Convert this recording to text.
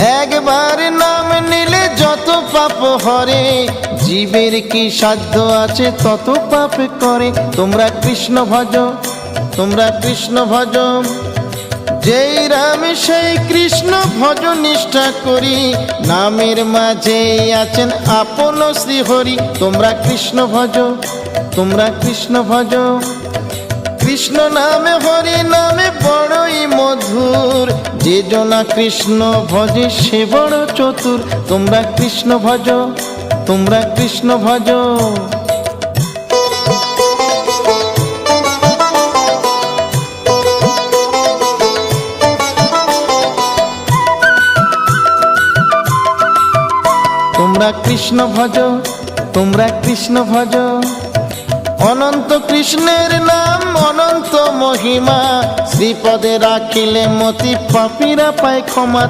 একবার নাম নিলে যত পাপ হরে, জীবের কি সাধ্য আছে তত পাপ করে। তোমরা কৃষ্ণ ভজ, তোমরা কৃষ্ণ ভজ। যেই রাম, সেই কৃষ্ণ ভজ নিষ্ঠা করি। নামের মাঝে আছেন আপন শ্রীহরি। তোমরা কৃষ্ণ ভজ, তোমরা কৃষ্ণ ভজ। কৃষ্ণ নামে হরি বড়ই মধুর যে জনা কৃষ্ণ ভজে সে বড় চতুর। তোমরা কৃষ্ণ ভজ, তোমরা কৃষ্ণ ভজ। তোমরা কৃষ্ণ ভজ, তোমরা কৃষ্ণ ভজ। অনন্ত কৃষ্ণের নাম মহিমা শ্রীপদে রাখিলে মতি পাপীরা পায় ক্ষমা